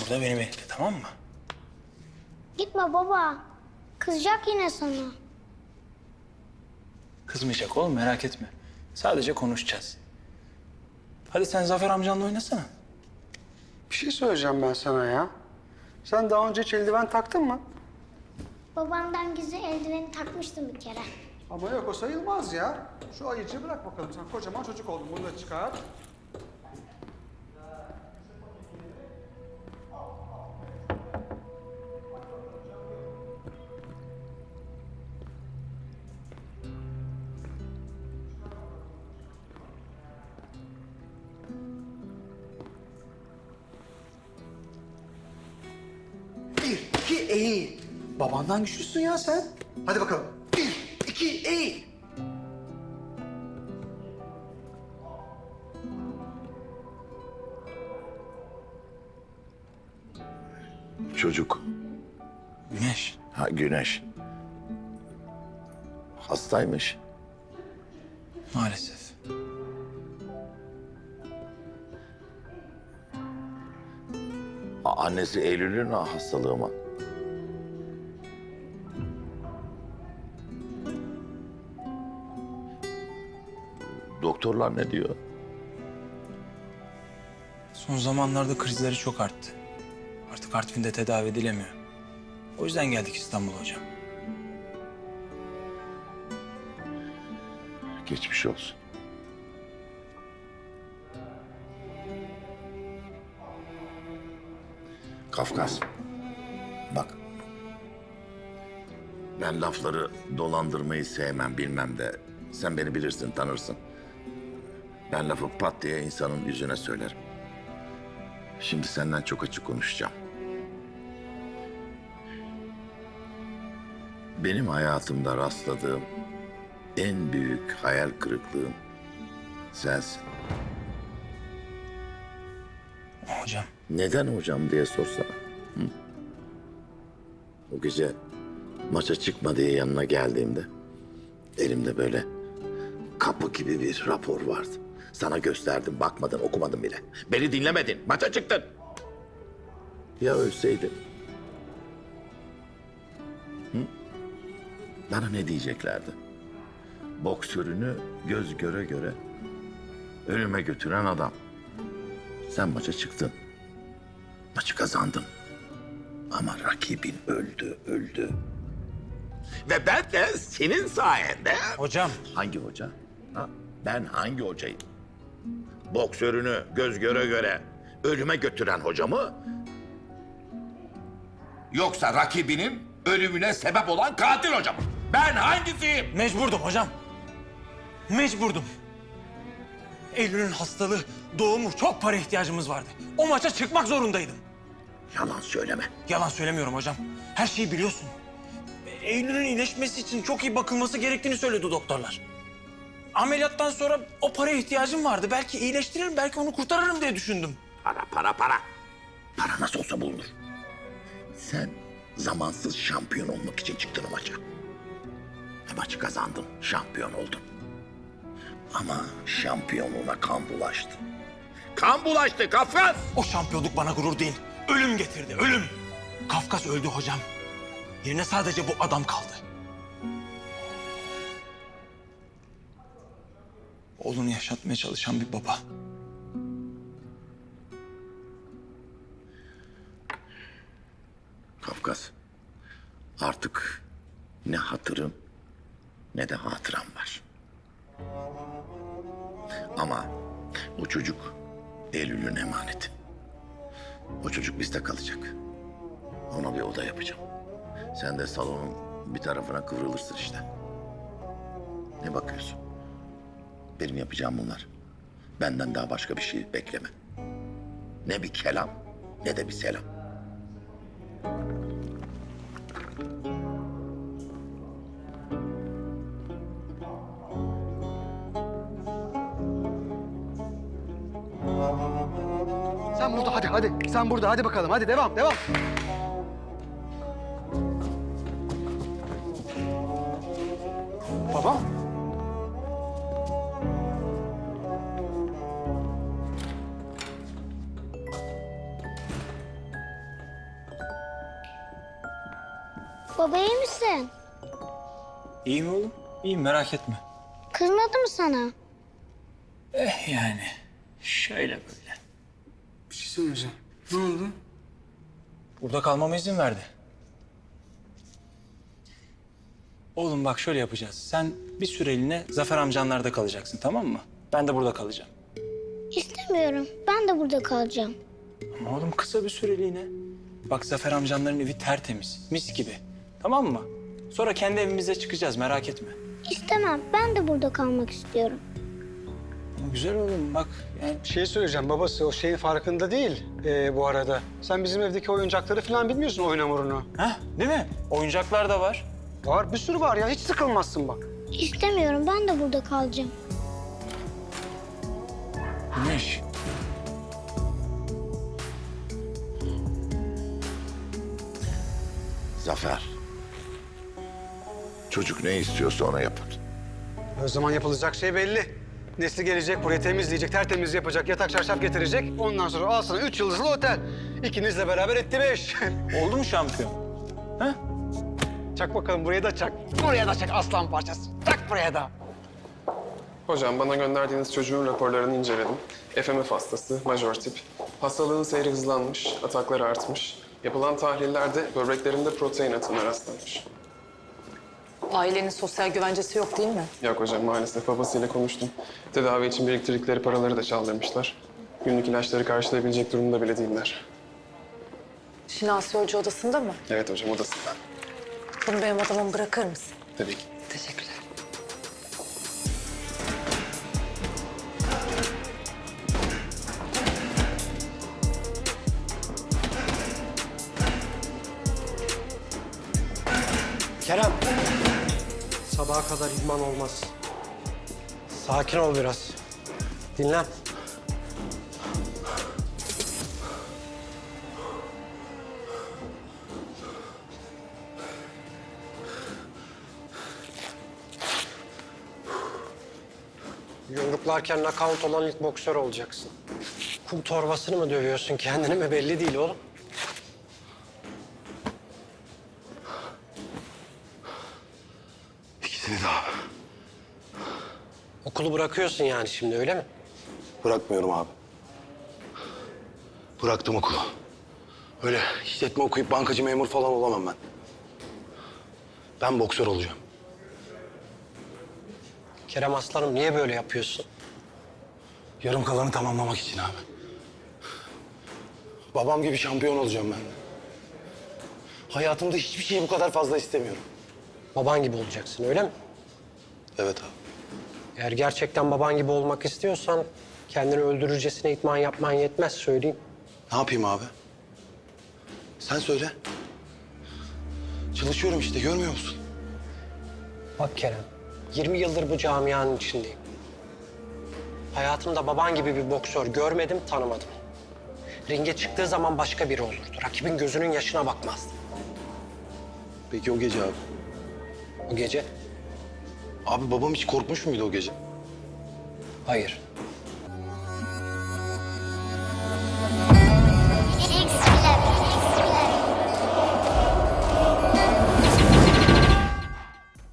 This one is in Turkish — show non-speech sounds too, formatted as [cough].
burada beni bekle tamam mı? Gitme baba. Kızacak yine sana. Kızmayacak oğlum merak etme. Sadece konuşacağız. Hadi sen Zafer amcanla oynasana. Bir şey söyleyeceğim ben sana ya. Sen daha önce hiç eldiven taktın mı? Babamdan gizli eldiveni takmıştım bir kere. Ama yok o sayılmaz ya. Şu ayıcı bırak bakalım sen kocaman çocuk oldun bunu da çıkar. Eğil. Babandan güçlüsün ya sen. Hadi bakalım. Bir, iki, eğil. Çocuk. Güneş. Ha Güneş. Hastaymış. Maalesef. A- Annesi Eylül'ün hastalığı mı? Doktorlar ne diyor? Son zamanlarda krizleri çok arttı. Artık Artvin'de tedavi edilemiyor. O yüzden geldik İstanbul'a hocam. Geçmiş olsun. Kafkas. Bak. Ben lafları dolandırmayı sevmem bilmem de sen beni bilirsin tanırsın. Ben lafı pat diye insanın yüzüne söylerim. Şimdi senden çok açık konuşacağım. Benim hayatımda rastladığım en büyük hayal kırıklığım sensin. Hocam. Neden hocam diye sorsana. Hı? O gece maça çıkma diye yanına geldiğimde elimde böyle kapı gibi bir rapor vardı. Sana gösterdim, bakmadın, okumadın bile. Beni dinlemedin, maça çıktın. Ya ölseydin? Hı? Bana ne diyeceklerdi? Boksörünü göz göre göre ölüme götüren adam. Sen maça çıktın. Maçı kazandın. Ama rakibin öldü, öldü. Ve ben de senin sayende... Hocam. Hangi hoca? Ha? Ben hangi hocayım? Boksörünü göz göre göre ölüme götüren hoca mı? Yoksa rakibinin ölümüne sebep olan katil hoca mı? Ben hangisiyim? Mecburdum hocam. Mecburdum. Eylül'ün hastalığı, doğumu çok para ihtiyacımız vardı. O maça çıkmak zorundaydım. Yalan söyleme. Yalan söylemiyorum hocam. Her şeyi biliyorsun. Eylül'ün iyileşmesi için çok iyi bakılması gerektiğini söyledi doktorlar. Ameliyattan sonra o paraya ihtiyacım vardı. Belki iyileştiririm, belki onu kurtarırım diye düşündüm. Para, para, para. Para nasıl olsa bulunur. Sen zamansız şampiyon olmak için çıktın o maça. Maçı kazandın, şampiyon oldun. Ama şampiyonluğuna kan bulaştı. Kan bulaştı Kafkas! O şampiyonluk bana gurur değil, ölüm getirdi, ölüm. Kafkas öldü hocam. Yerine sadece bu adam kaldı. Oğlunu yaşatmaya çalışan bir baba. Kafkas, artık ne hatırın ne de hatıram var. Ama o çocuk Eylül'ün emaneti. O çocuk bizde kalacak. Ona bir oda yapacağım. Sen de salonun bir tarafına kıvrılırsın işte. Ne bakıyorsun? Benim yapacağım bunlar. Benden daha başka bir şey bekleme. Ne bir kelam ne de bir selam. Sen burada hadi hadi. Sen burada hadi bakalım hadi devam devam. Baba. Baba iyi misin? İyi mi oğlum? İyiyim merak etme. Kızmadı mı sana? Eh yani. Şöyle böyle. Bir şey söyleyeceğim. Ne oldu? Burada kalmama izin verdi. Oğlum bak şöyle yapacağız. Sen bir süreliğine Zafer amcanlarda kalacaksın tamam mı? Ben de burada kalacağım. İstemiyorum. Ben de burada kalacağım. Ama oğlum kısa bir süreliğine. Bak Zafer amcanların evi tertemiz, mis gibi. Tamam mı? Sonra kendi evimize çıkacağız merak etme. İstemem. Ben de burada kalmak istiyorum. Ama güzel oğlum bak yani Bir şey söyleyeceğim babası o şeyin farkında değil ee, bu arada. Sen bizim evdeki oyuncakları falan bilmiyorsun oyun hamurunu. Heh, değil mi? Oyuncaklar da var. Var bir sürü var ya hiç sıkılmazsın bak. İstemiyorum. Ben de burada kalacağım. Güneş. Zafer. Çocuk ne istiyorsa ona yapın. O zaman yapılacak şey belli. Nesli gelecek burayı temizleyecek, tertemiz yapacak, yatak çarşaf getirecek. Ondan sonra al sana üç yıldızlı otel. İkinizle beraber etti beş. [laughs] Oldu mu şampiyon? Ha? çak bakalım buraya da çak. Buraya da çak aslan parçası. Çak buraya da. Hocam bana gönderdiğiniz çocuğun raporlarını inceledim. FMF hastası, majör tip. Hastalığın seyri hızlanmış, atakları artmış. Yapılan tahlillerde böbreklerinde protein atığına rastlanmış. Ailenin sosyal güvencesi yok değil mi? Yok hocam maalesef babasıyla konuştum. Tedavi için biriktirdikleri paraları da çaldırmışlar. Günlük ilaçları karşılayabilecek durumda bile değiller. Şinasi Hoca odasında mı? Evet hocam odasında. Bunu benim odama bırakır mısın? Tabii ki. Teşekkürler. Kerem. Sabaha kadar idman olmaz. Sakin ol biraz. Dinlen. Yumruklarken nakavt olan ilk boksör olacaksın. Kum torbasını mı dövüyorsun kendini mi belli değil oğlum. İkisini de abi. Okulu bırakıyorsun yani şimdi öyle mi? Bırakmıyorum abi. Bıraktım okulu. Öyle işletme okuyup bankacı memur falan olamam ben. Ben boksör olacağım. Kerem Aslanım niye böyle yapıyorsun? Yarım kalanı tamamlamak için abi. Babam gibi şampiyon olacağım ben. Hayatımda hiçbir şeyi bu kadar fazla istemiyorum. Baban gibi olacaksın öyle mi? Evet abi. Eğer gerçekten baban gibi olmak istiyorsan kendini öldürürcesine itman yapman yetmez söyleyeyim. Ne yapayım abi? Sen söyle. Çalışıyorum işte görmüyor musun? Bak Kerem, 20 yıldır bu camianın içindeyim. Hayatımda baban gibi bir boksör görmedim, tanımadım. Ringe çıktığı zaman başka biri olurdu. Rakibin gözünün yaşına bakmazdı. Peki o gece abi? O gece Abi babam hiç korkmuş muydu o gece? hayır.